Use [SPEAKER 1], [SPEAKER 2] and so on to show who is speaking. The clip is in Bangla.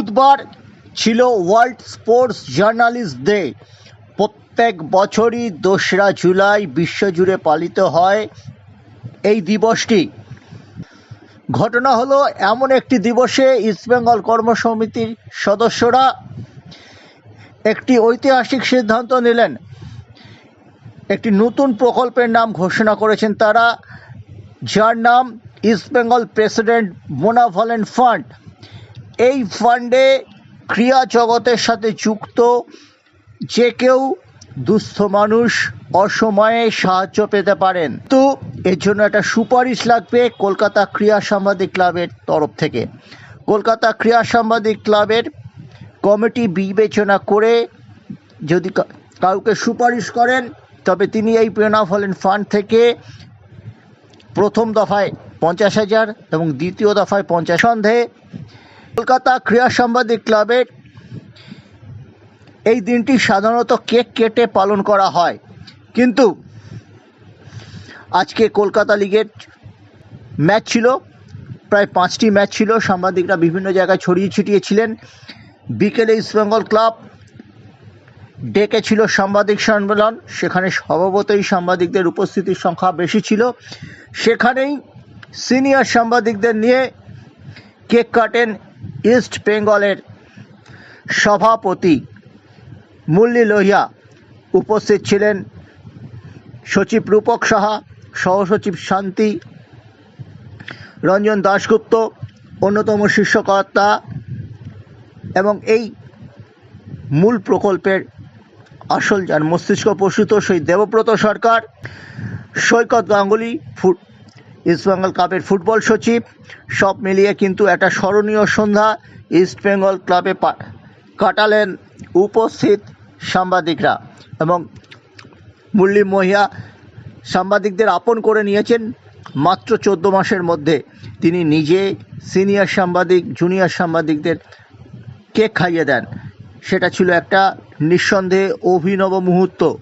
[SPEAKER 1] বুধবার ছিল ওয়ার্ল্ড স্পোর্টস জার্নালিস্ট ডে। প্রত্যেক বছরই দোসরা জুলাই বিশ্বজুড়ে পালিত হয় এই দিবসটি। ঘটনা হলো, এমন একটি দিবসে ইস্টবেঙ্গল কর্মসমিতির সদস্যরা একটি ঐতিহাসিক সিদ্ধান্ত নিলেন। একটি নতুন প্রকল্পের নাম ঘোষণা করেছেন তারা, যার নাম ইস্টবেঙ্গল প্রেসিডেন্ট মোনাভলেন্ট ফান্ড। এই ফান্ডে ক্রিয়া জগতের সাথে যুক্ত যে কেউ দুস্থ মানুষ অসময়ে সাহায্য পেতে পারেন। তো এর জন্য একটা সুপারিশ লাগবে কলকাতা ক্রিয়া সাংবাদিক ক্লাবের তরফ থেকে। কলকাতা ক্রিয়া সাংবাদিক ক্লাবের কমিটি বিবেচনা করে যদি কাউকে সুপারিশ করেন, তবে তিনি এই বেনাফলেন ফান্ড থেকে প্রথম দফায় পঞ্চাশ হাজার এবং দ্বিতীয় দফায় পঞ্চাশ। সন্দেহে কলকাতা ক্রীড়া সাংবাদিক ক্লাবের এই দিনটি সাধারণত কেক কেটে পালন করা হয়। কিন্তু আজকে কলকাতা লিগের ম্যাচ ছিল, প্রায় পাঁচটি ম্যাচ ছিল। সাংবাদিকরা বিভিন্ন জায়গায় ছড়িয়ে ছিটিয়ে ছিলেন বিকেলে ইস্টবেঙ্গল ক্লাব ডেকে ছিল সাংবাদিক সম্মেলন। সেখানে স্বভাবতই সাংবাদিকদের উপস্থিতির সংখ্যা বেশি ছিল। সেখানেই সিনিয়র সাংবাদিকদের নিয়ে কেক কাটেন ইস্ট বেঙ্গলের সভাপতি মুরলী লোহিয়া উপস্থিত ছিলেন। সচিব রূপক সাহা, সহসচিব শান্তি, রঞ্জন দাশগুপ্ত, অন্যতম শীর্ষকর্তা এবং এই মূল প্রকল্পের আসল যার মস্তিষ্ক প্রসূত সেই দেবব্রত সরকার, সৈকত গাঙ্গুলি ফুট ইস্টবেঙ্গল কাপের ফুটবল সচিব। সব মিলিয়ে কিন্তু একটা স্মরণীয় সন্ধ্যা ইস্টবেঙ্গল ক্লাবে কাটালেন উপস্থিত সাংবাদিকরা এবং মুরলী মহিয়া সাংবাদিকদের আপন করে নিয়েছেন মাত্র চোদ্দ মাসের মধ্যে। তিনি নিজে সিনিয়র সাংবাদিক, জুনিয়র সাংবাদিকদের কেক খাইয়ে দেন। সেটা ছিল একটা নিঃসন্দেহে অভিনব মুহূর্ত।